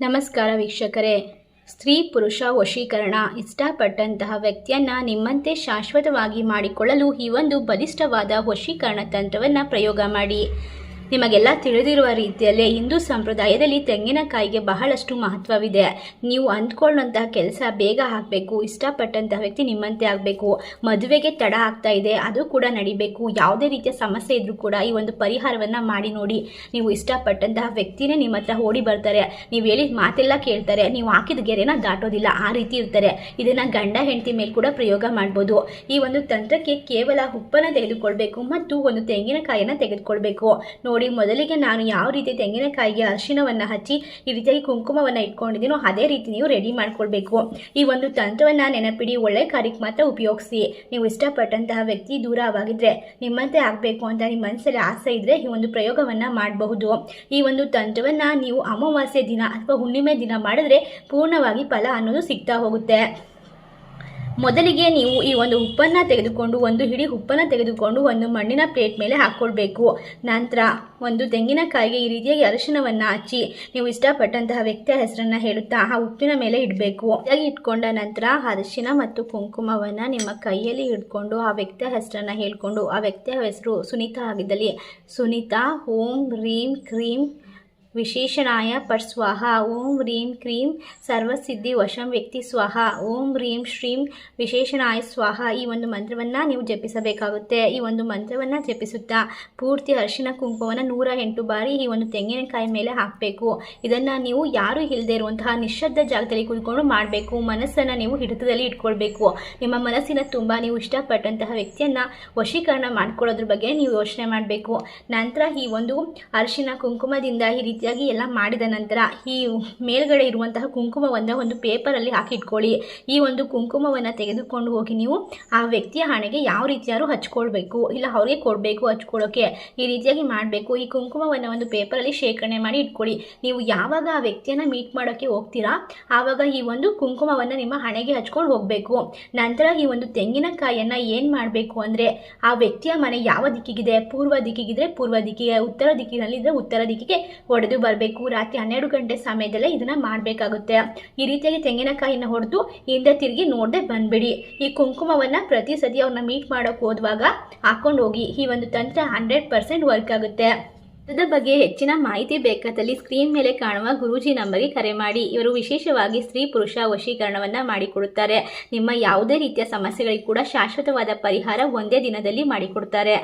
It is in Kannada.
ನಮಸ್ಕಾರ ವೀಕ್ಷಕರೇ. ಸ್ತ್ರೀ ಪುರುಷ ವಶೀಕರಣ ಇಷ್ಟಪಟ್ಟಂತಹ ವ್ಯಕ್ತಿಯನ್ನ ನಿಮ್ಮಂತೆ ಶಾಶ್ವತವಾಗಿ ಮಾಡಿಕೊಳ್ಳಲು ಈ ಒಂದು ಬಲಿಷ್ಠವಾದ ವಶೀಕರಣ ತಂತ್ರವನ್ನು ಪ್ರಯೋಗ ಮಾಡಿ. ನಿಮಗೆಲ್ಲ ತಿಳಿದಿರುವ ರೀತಿಯಲ್ಲೇ ಹಿಂದೂ ಸಂಪ್ರದಾಯದಲ್ಲಿ ತೆಂಗಿನಕಾಯಿಗೆ ಬಹಳಷ್ಟು ಮಹತ್ವವಿದೆ. ನೀವು ಅಂದ್ಕೊಳ್ಳುವಂತಹ ಕೆಲಸ ಬೇಗ ಆಗಬೇಕು, ಇಷ್ಟಪಟ್ಟಂತಹ ವ್ಯಕ್ತಿ ನಿಮ್ಮಂತೆ ಆಗಬೇಕು, ಮದುವೆಗೆ ತಡ ಆಗ್ತಾ ಇದೆ, ಅದು ಕೂಡ ನಡಿಬೇಕು, ಯಾವುದೇ ರೀತಿಯ ಸಮಸ್ಯೆ ಇದ್ರೂ ಕೂಡ ಈ ಒಂದು ಪರಿಹಾರವನ್ನು ಮಾಡಿ ನೋಡಿ. ನೀವು ಇಷ್ಟಪಟ್ಟಂತಹ ವ್ಯಕ್ತಿನೇ ನಿಮ್ಮ ಹತ್ರ ಓಡಿ ಬರ್ತಾರೆ, ನೀವು ಹೇಳಿದ ಮಾತೆಲ್ಲ ಕೇಳ್ತಾರೆ, ನೀವು ಹಾಕಿದ ಗೆರೆನ ದಾಟೋದಿಲ್ಲ, ಆ ರೀತಿ ಇರ್ತಾರೆ. ಇದನ್ನು ಗಂಡ ಹೆಂಡತಿ ಮೇಲೆ ಕೂಡ ಪ್ರಯೋಗ ಮಾಡ್ಬೋದು. ಈ ಒಂದು ತಂತ್ರಕ್ಕೆ ಕೇವಲ ಉಪ್ಪನ್ನು ತೆಗೆದುಕೊಳ್ಬೇಕು ಮತ್ತು ಒಂದು ತೆಂಗಿನಕಾಯಿಯನ್ನು ತೆಗೆದುಕೊಳ್ಬೇಕು. ಮೊದಲಿಗೆ ನಾನು ಯಾವ ರೀತಿ ತೆಂಗಿನಕಾಯಿಗೆ ಅರಿಶಿನವನ್ನು ಹಚ್ಚಿ ಈ ರೀತಿಯಾಗಿ ಕುಂಕುಮವನ್ನು ಇಟ್ಕೊಂಡಿದ್ದೀನೋ ಅದೇ ರೀತಿ ನೀವು ರೆಡಿ ಮಾಡ್ಕೊಳ್ಬೇಕು. ಈ ಒಂದು ತಂತ್ರವನ್ನು ನೆನಪಿಡಿ, ಒಳ್ಳೆ ಕಾರ್ಯಕ್ಕೆ ಮಾತ್ರ ಉಪಯೋಗಿಸಿ. ನೀವು ಇಷ್ಟಪಟ್ಟಂತಹ ವ್ಯಕ್ತಿ ದೂರವಾಗಿದ್ದರೆ ನಿಮ್ಮಂತೆ ಆಗಬೇಕು ಅಂತ ನಿಮ್ಮ ಮನಸ್ಸಲ್ಲಿ ಆಸೆ ಇದ್ದರೆ ಈ ಒಂದು ಪ್ರಯೋಗವನ್ನು ಮಾಡಬಹುದು. ಈ ಒಂದು ತಂತ್ರವನ್ನು ನೀವು ಅಮಾವಾಸ್ಯೆ ದಿನ ಅಥವಾ ಹುಣ್ಣಿಮೆ ದಿನ ಮಾಡಿದ್ರೆ ಪೂರ್ಣವಾಗಿ ಫಲ ಅನ್ನೋದು ಸಿಗ್ತಾ ಹೋಗುತ್ತೆ. ಮೊದಲಿಗೆ ನೀವು ಈ ಒಂದು ಉಪ್ಪನ್ನು ತೆಗೆದುಕೊಂಡು, ಒಂದು ಹಿಡಿ ಉಪ್ಪನ್ನು ತೆಗೆದುಕೊಂಡು, ಒಂದು ಮಣ್ಣಿನ ಪ್ಲೇಟ್ ಮೇಲೆ ಹಾಕ್ಕೊಳ್ಬೇಕು ನಂತರ ಒಂದು ತೆಂಗಿನಕಾಯಿಗೆ ಈ ರೀತಿಯಾಗಿ ಅರಿಶಿನವನ್ನು ಹಚ್ಚಿ, ನೀವು ಇಷ್ಟಪಟ್ಟಂತಹ ವ್ಯಕ್ತಿಯ ಹೆಸರನ್ನು ಹೇಳುತ್ತಾ ಆ ಉಪ್ಪಿನ ಮೇಲೆ ಇಡಬೇಕು. ಹಾಗೆ ಇಟ್ಕೊಂಡ ನಂತರ ಅರಿಶಿನ ಮತ್ತು ಕುಂಕುಮವನ್ನು ನಿಮ್ಮ ಕೈಯಲ್ಲಿ ಹಿಡ್ಕೊಂಡು ಆ ವ್ಯಕ್ತಿಯ ಹೆಸರನ್ನು ಹೇಳಿಕೊಂಡು, ಆ ವ್ಯಕ್ತಿಯ ಹೆಸರು ಸುನೀತಾ ಆಗಿದ್ದಲ್ಲಿ. ಸುನೀತಾ, ಓಂ, ರೀಂ, ಕ್ರೀಂ ವಿಶೇಷಣಾಯ ಪಟ್ ಸ್ವಾಹ. ಓಂ ಹ್ರೀಂ ಕ್ರೀಂ ಸರ್ವಸಿದ್ಧಿ ವಶಂ ವ್ಯಕ್ತಿ ಸ್ವಾಹ. ಓಂ ಹ್ರೀಂ ಶ್ರೀಂ ವಿಶೇಷಣಾಯ ಸ್ವಾಹ. ಈ ಒಂದು ಮಂತ್ರವನ್ನು ನೀವು ಜಪಿಸಬೇಕಾಗುತ್ತೆ. ಈ ಒಂದು ಮಂತ್ರವನ್ನು ಜಪಿಸುತ್ತಾ ಪೂರ್ತಿ ಅರಿಶಿನ ಕುಂಕುಮವನ್ನು ನೂರ ಎಂಟು ಬಾರಿ ಈ ಒಂದು ತೆಂಗಿನಕಾಯಿ ಮೇಲೆ ಹಾಕಬೇಕು. ಇದನ್ನು ನೀವು ಯಾರು ಇಲ್ಲದೆ ಇರುವಂತಹ ನಿಶ್ಶಬ್ದ ಜಾಗದಲ್ಲಿ ಕುತ್ಕೊಂಡು ಮಾಡಬೇಕು. ಮನಸ್ಸನ್ನು ನೀವು ಹಿಡಿತದಲ್ಲಿ ಇಟ್ಕೊಳ್ಬೇಕು. ನಿಮ್ಮ ಮನಸ್ಸಿನ ತುಂಬ ನೀವು ಇಷ್ಟಪಟ್ಟಂತಹ ವ್ಯಕ್ತಿಯನ್ನು ವಶೀಕರಣ ಮಾಡ್ಕೊಳ್ಳೋದ್ರ ಬಗ್ಗೆ ನೀವು ಯೋಚನೆ ಮಾಡಬೇಕು. ನಂತರ ಈ ಒಂದು ಅರಿಶಿನ ಕುಂಕುಮದಿಂದ ಈ ರೀತಿಯಾಗಿ ಎಲ್ಲ ಮಾಡಿದ ನಂತರ ಈ ಮೇಲ್ಗಡೆ ಇರುವಂತಹ ಕುಂಕುಮವನ್ನು ಒಂದು ಪೇಪರಲ್ಲಿ ಹಾಕಿ ಇಟ್ಕೊಳ್ಳಿ. ಈ ಒಂದು ಕುಂಕುಮವನ್ನು ತೆಗೆದುಕೊಂಡು ಹೋಗಿ ನೀವು ಆ ವ್ಯಕ್ತಿಯ ಹಣೆಗೆ ಯಾವ ರೀತಿಯಾದ್ರು ಹಚ್ಕೊಳ್ಬೇಕು. ಇಲ್ಲ ಅವ್ರಿಗೆ ಕೊಡಬೇಕು ಹಚ್ಕೊಳ್ಳೋಕೆ. ಈ ರೀತಿಯಾಗಿ ಮಾಡಬೇಕು. ಈ ಕುಂಕುಮವನ್ನು ಒಂದು ಪೇಪರಲ್ಲಿ ಶೇಖರಣೆ ಮಾಡಿ ಇಟ್ಕೊಳ್ಳಿ. ನೀವು ಯಾವಾಗ ಆ ವ್ಯಕ್ತಿಯನ್ನು ಮೀಟ್ ಮಾಡೋಕ್ಕೆ ಹೋಗ್ತೀರಾ, ಆವಾಗ ಈ ಒಂದು ಕುಂಕುಮವನ್ನು ನಿಮ್ಮ ಹಣೆಗೆ ಹಚ್ಕೊಂಡು ಹೋಗಬೇಕು. ನಂತರ ಈ ಒಂದು ತೆಂಗಿನಕಾಯಿಯನ್ನು ಏನು ಮಾಡಬೇಕು ಅಂದರೆ, ಆ ವ್ಯಕ್ತಿಯ ಮನೆ ಯಾವ ದಿಕ್ಕಿಗಿದೆ? ಪೂರ್ವ ದಿಕ್ಕಿಗಿದ್ರೆ ಪೂರ್ವ ದಿಕ್ಕಿಗೆ, ಉತ್ತರ ದಿಕ್ಕಿನಲ್ಲಿ ಇದ್ರೆ ಉತ್ತರ ದಿಕ್ಕಿಗೆ ಹೊಡೆದು ಬರಬೇಕು. ರಾತ್ರಿ ಹನ್ನೆರಡು ಗಂಟೆ ಸಮಯದಲ್ಲೇ ಇದನ್ನು ಮಾಡಬೇಕಾಗುತ್ತೆ. ಈ ರೀತಿಯಾಗಿ ತೆಂಗಿನಕಾಯಿನ ಹೊಡೆದು ಹಿಂದೆ ತಿರುಗಿ ನೋಡದೆ ಬಂದ್ಬಿಡಿ. ಈ ಕುಂಕುಮವನ್ನು ಪ್ರತಿ ಸತಿ ಅವ್ರನ್ನ ಮೀಟ್ ಮಾಡೋಕೆ ಹೋದ್ವಾಗ ಹಾಕೊಂಡು ಹೋಗಿ. ಈ ಒಂದು ತಂತ್ರ ಹಂಡ್ರೆಡ್ ಪರ್ಸೆಂಟ್ ವರ್ಕ್ ಆಗುತ್ತೆ. ಇದರ ಬಗ್ಗೆ ಹೆಚ್ಚಿನ ಮಾಹಿತಿ ಬೇಕಾದಲ್ಲಿ ಸ್ಕ್ರೀನ್ ಮೇಲೆ ಕಾಣುವ ಗುರೂಜಿ ನಂಬರ್ಗೆ ಕರೆ ಮಾಡಿ. ಇವರು ವಿಶೇಷವಾಗಿ ಸ್ತ್ರೀ ಪುರುಷ ವಶೀಕರಣವನ್ನು ಮಾಡಿಕೊಡುತ್ತಾರೆ. ನಿಮ್ಮ ಯಾವುದೇ ರೀತಿಯ ಸಮಸ್ಯೆಗಳಿಗೆ ಕೂಡ ಶಾಶ್ವತವಾದ ಪರಿಹಾರ ಒಂದೇ ದಿನದಲ್ಲಿ ಮಾಡಿಕೊಡ್ತಾರೆ.